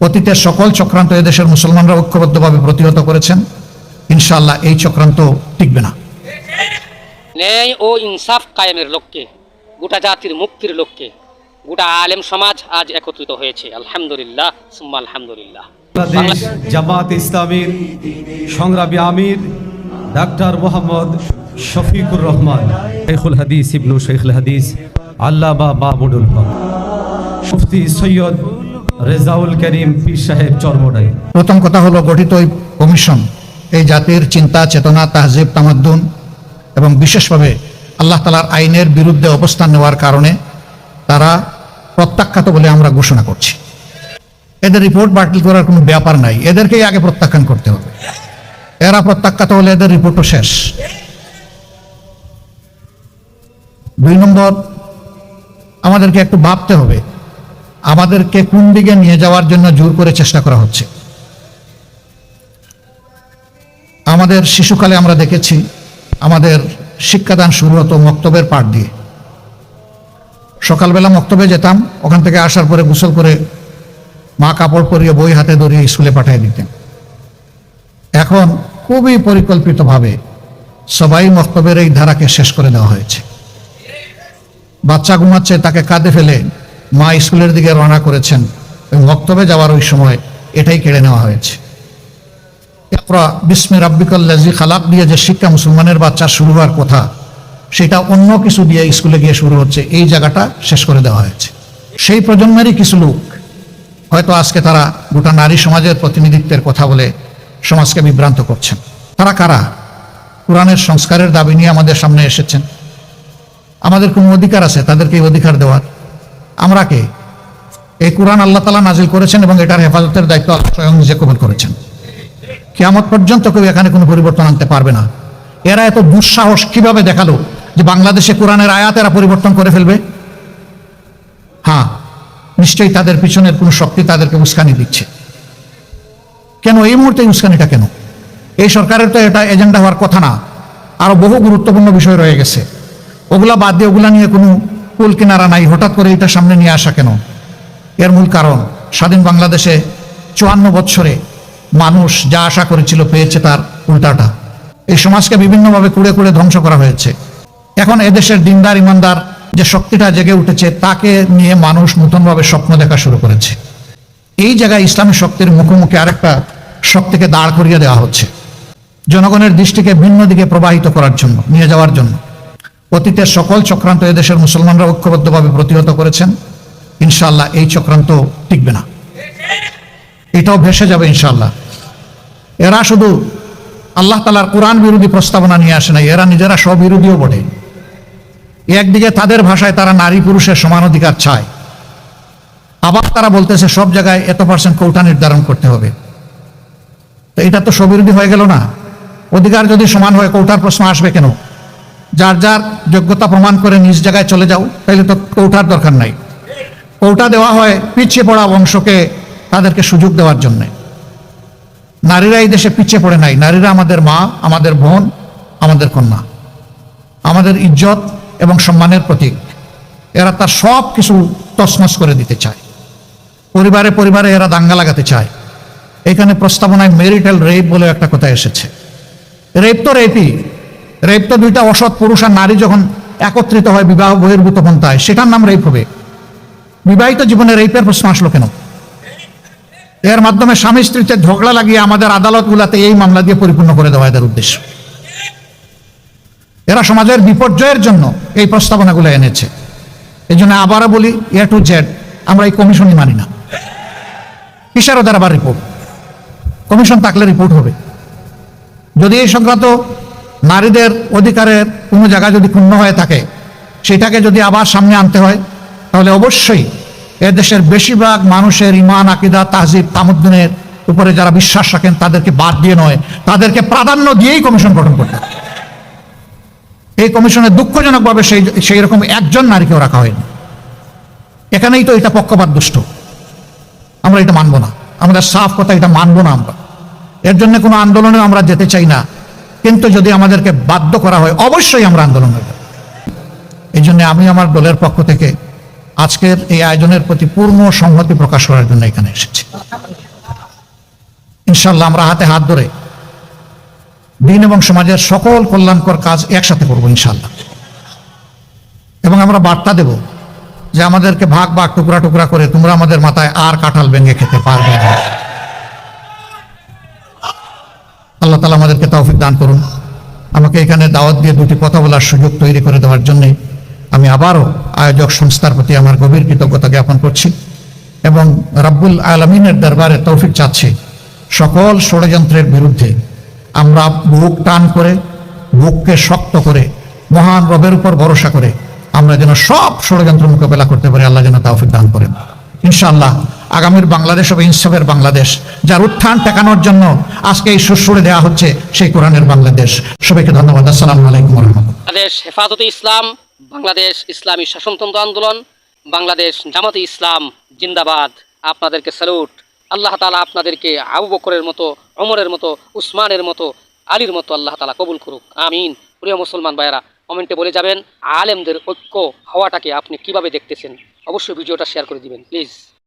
অতীতের সকল চক্রান্ত এদেশের মুসলমানরা ঐক্যবদ্ধভাবে প্রতিহত করেছেন। ইনশাল্লাহ এই চক্রান্ত টিকবে না। ন্যায় ও ইনসাফ কায়েমের লক্ষ্যে গোটা জাতির মুক্তির লক্ষ্যে গোটা আলেম সমাজ আজ একত্রিত হয়েছে। আলহামদুলিল্লাহ সুম্মা আলহামদুলিল্লাহ। বাংলাদেশ জামাত ইসলামীর সংগ্রামী আমির ডাক্তার মোহাম্মদ শফিকুর রহমান শেখুল হাদিস ইবনু শেখুল হাদিস আল্লামা মাহমুদুল হক মুফতি সৈয়দ রেজাউল করিম পীর সাহেব চরমডাই। প্রথম কথা হলো গঠিত এই কমিশন, এই জাতির চিন্তা, চেতনা, তাহজিব, তামাদ্দুন এবং বিশেষভাবে আল্লাহ তালার আইনের বিরুদ্ধে অবস্থান নেওয়ার কারণে তারা প্রত্যাখ্যাত বলে আমরা ঘোষণা করছি। এদের রিপোর্ট বাতিল করার কোনো ব্যাপার নাই, এদেরকেই আগে প্রত্যাখ্যান করতে হবে। এরা প্রত্যাখ্যাত হলে এদের রিপোর্টও শেষ। দুই নম্বর, আমাদেরকে একটু ভাবতে হবে আমাদেরকে কোন দিকে নিয়ে যাওয়ার জন্য জোর করে চেষ্টা করা হচ্ছে? আমাদের শিশুকালে আমরা দেখেছি আমাদের শিক্ষাদান শুরু হতো মক্তবের পাঠ দিয়ে। সকালবেলা মক্তবে যেতাম, ওখান থেকে আসার পরে গোসল করে মা কাপড় পরিয়ে বই হাতে ধরিয়ে স্কুলে পাঠিয়ে দিতেন। এখন খুবই পরিকল্পিতভাবে সবাই মক্তবের এই ধারাকে শেষ করে দেওয়া হয়েছে। বাচ্চা ঘুমাচ্ছে, তাকে কাঁধে ফেলে মা স্কুলের দিকে রওনা করেছেন এবং মক্তবে যাওয়ার ওই সময় এটাই কেড়ে নেওয়া হয়েছে। ইকরা বিস্মে রাব্বিকাল্লাজি খালাক দিয়ে যে শিক্ষা মুসলমানের বাচ্চা শুরু হওয়ার কথা, সেটা অন্য কিছু দিয়ে স্কুলে গিয়ে শুরু হচ্ছে, এই জায়গাটা শেষ করে দেওয়া হয়েছে। সেই প্রজন্মেরই কিছু লোক, হয়তো আজকে তারা গোটা নারী সমাজের প্রতিনিধিত্বের কথা বলে সমাজকে বিভ্রান্ত করছেন। তারা কারা? কোরআনের সংস্কারের দাবি নিয়ে আমাদের সামনে এসেছেন। আমাদের কোনো অধিকার আছে? তাদেরকে এই অধিকার দেওয়ার। আমরা কে এই কোরআন আল্লাহ তালা নাজিল করেছেন এবং এটার হেফাজতের দায়িত্ব আল্লাহ স্বয়ং নিজে কবল করেছেন। কিয়ামত পর্যন্ত কেউ এখানে কোনো পরিবর্তন আনতে পারবে না। এরা এত দুঃসাহস কীভাবে দেখাল যে বাংলাদেশে কোরআনের আয়াত এরা পরিবর্তন করে ফেলবে? হ্যাঁ নিশ্চয়ই তাদের পিছনের কোনো শক্তি তাদেরকে উস্কানি দিচ্ছে। কেন এই মুহূর্তে উস্কানিটা কেন? এই সরকারের তো এটা এজেন্ডা হওয়ার কথা না। আরও বহু গুরুত্বপূর্ণ বিষয় রয়ে গেছে। ওগুলা বাদ দিয়ে ওগুলা নিয়ে কোনো কুল কিনারা নাই, হঠাৎ করে এটা সামনে নিয়ে আসা কেন? এর মূল কারণ, স্বাধীন বাংলাদেশে চুয়ান্ন বছরে মানুষ যা আশা করেছিল পেয়েছে তার উল্টাটা। এই সমাজকে বিভিন্নভাবে কুড়ে কুড়ে ধ্বংস করা হয়েছে। এখন এদেশের দিনদার, ইমানদার যে শক্তিটা জেগে উঠেছে, তাকে নিয়ে মানুষ নতুনভাবে স্বপ্ন দেখা শুরু করেছে। এই জায়গায় ইসলামী শক্তির মুখোমুখি আরেকটা শক্তিকে দাঁড় করিয়ে দেওয়া হচ্ছে। জনগণের দৃষ্টিকে ভিন্ন দিকে প্রবাহিত করার জন্য, নিয়ে যাওয়ার জন্য। অতীতের সকল চক্রান্ত এদেশের মুসলমানরা ঐক্যবদ্ধভাবে প্রতিহত করেছেন ইনশাল্লাহ এই চক্রান্ত টিকবে না। এটাও ভেসে যাবে ইনশাল্লাহ এরা শুধু আল্লাহ তালার কোরআন বিরোধী প্রস্তাবনা নিয়ে আসে না, এরা নিজেরা স্ববিরোধীও বটে। একদিকে তাদের ভাষায় তারা নারী পুরুষের সমান অধিকার চায়, আবার তারা বলতেছে সব জায়গায় এত পার্সেন্ট কৌটা নির্ধারণ করতে হবে। তো এটা তো স্ববিরোধী হয়ে গেল না। অধিকার যদি সমান হয়, কৌটার প্রশ্ন আসবে কেন? যার যার যোগ্যতা প্রমাণ করে নিজ জায়গায় চলে যাও, তাহলে তো কৌটার দরকার নাই। কৌটা দেওয়া হয় পিছিয়ে পড়া বংশকে তাদেরকে সুযোগ দেওয়ার জন্য। নারীরা এই দেশে পিছিয়ে পড়ে নাই। নারীরা আমাদের মা, আমাদের বোন, আমাদের কন্যা। আমাদের ইজ্জত এবং সম্মানের প্রতীক। এরা তার সব কিছু তছনছ করে দিতে চায়। পরিবারে পরিবারে এরা দাঙ্গা লাগাতে চায়। এখানে প্রস্তাবনায় মেরিটাল রেপ বলে একটা কথা এসেছে। রেপ তো রেপই। রেপ তো দুইটা অসৎ পুরুষ আর নারী যখন একত্রিত হয়, বিবাহ বহির্ভূত পন্থায় সেটার নাম রেপ হবে। বিবাহিত জীবনে রেপের প্রশ্ন আসলো কেন? এর মাধ্যমে স্বামী স্ত্রীতে ঝগড়া লাগিয়ে আমাদের আদালতগুলাতে এই মামলা দিয়ে পরিপূর্ণ করে দেওয়া এদের উদ্দেশ্য। এরা সমাজের বিপর্যয়ের জন্য এই প্রস্তাবনাগুলো এনেছে। এই জন্য আবারও বলি এ টু জেড আমরা এই কমিশনই মানি না। কিসের ওদের আবার রিপোর্ট কমিশন থাকলে রিপোর্ট হবে। যদি এই সংক্রান্ত নারীদের অধিকারের কোনো জায়গা যদি ক্ষুণ্ণ হয়ে থাকে, সেটাকে যদি আবার সামনে আনতে হয়, তাহলে অবশ্যই এদেশের বেশিরভাগ মানুষের ইমান আকিদা, তাহজিব, তামুদ্দিনের উপরে যারা বিশ্বাস রাখেন, তাদেরকে বাদ দিয়ে নয়, তাদেরকে প্রাধান্য দিয়েই কমিশন গঠন করতে। এই কমিশনে দুঃখজনকভাবে সেই সেই রকম একজন নারীকেও রাখা হয়নি। এখানেই তো এটা পক্ষপাত দুষ্ট। আমরা এটা মানবো না। আমাদের সাফ কথা এটা মানবো না আমরা। এর জন্য কোনো আন্দোলনে আমরা যেতে চাই না। কিন্তু যদি আমাদেরকে বাধ্য করা হয়, অবশ্যই আমরা আন্দোলন করব। এই জন্য আমি আমার দলের পক্ষ থেকে আজকের এই আয়োজনের প্রতি পূর্ণ সংহতি প্রকাশ করার জন্য এখানে এসেছি। ইনশাল্লাহ আমরা হাতে হাত ধরে দিন এবং সমাজের সকল কল্যাণকর কাজ একসাথে করব ইনশাল্লাহ এবং আমরা বার্তা দেব যে আমাদেরকে ভাগ ভাগ টুকরা টুকরা করে তোমরা আমাদের মাথায় আর কাঁঠাল ভেঙে খেতে পারবে না আল্লাহ তালা আমাদেরকে তৌফিক দান করুন। আমাকে এখানে দাওয়াত দিয়ে দুটি কথা বলার সুযোগ তৈরি করে দেওয়ার জন্যে আমি আবারও আয়োজক সংস্থার প্রতি আমার গভীর কৃতজ্ঞতা জ্ঞাপন করছি এবং রাব্বুল আলমিনের দরবারে তৌফিক চাচ্ছি সকল ষড়যন্ত্রের বিরুদ্ধে। আমরা বুক টান করে, বুককে শক্ত করে, মহান রবের উপর ভরসা করে আমরা যেন সব ষড়যন্ত্র মোকাবেলা করতে পারি, আল্লাহ যেন তৌফিক দান করেন। ইনশাআল্লাহ আগামীর বাংলাদেশ হবে ইনসাফের বাংলাদেশ, যার উত্থান টেকানোর জন্য আজকে এই সুসুরে দেওয়া হচ্ছে সেই কোরআনের বাংলাদেশ। সবাইকে ধন্যবাদ। আসসালামু আলাইকুম বাংলাদেশ হেফাজতে ইসলাম, বাংলাদেশ ইসলামী শাসনতন্ত্র আন্দোলন, বাংলাদেশ জামাতে ইসলাম জিন্দাবাদ। আপনাদেরকে স্যালুট। আল্লাহ তালা আপনাদেরকে আবু বকরের মতো অমরের মতো, উসমানের মতো, আলীর মতো আল্লাহ তালা কবুল করুক। আমিন। প্রিয় মুসলমান ভাইয়েরা, কমেন্টে বলে যাবেন, আলেমদের ঐক্য হওয়াটাকে আপনি কীভাবে দেখতেছেন? অবশ্যই ভিডিওটা শেয়ার করে দিবেন, প্লিজ।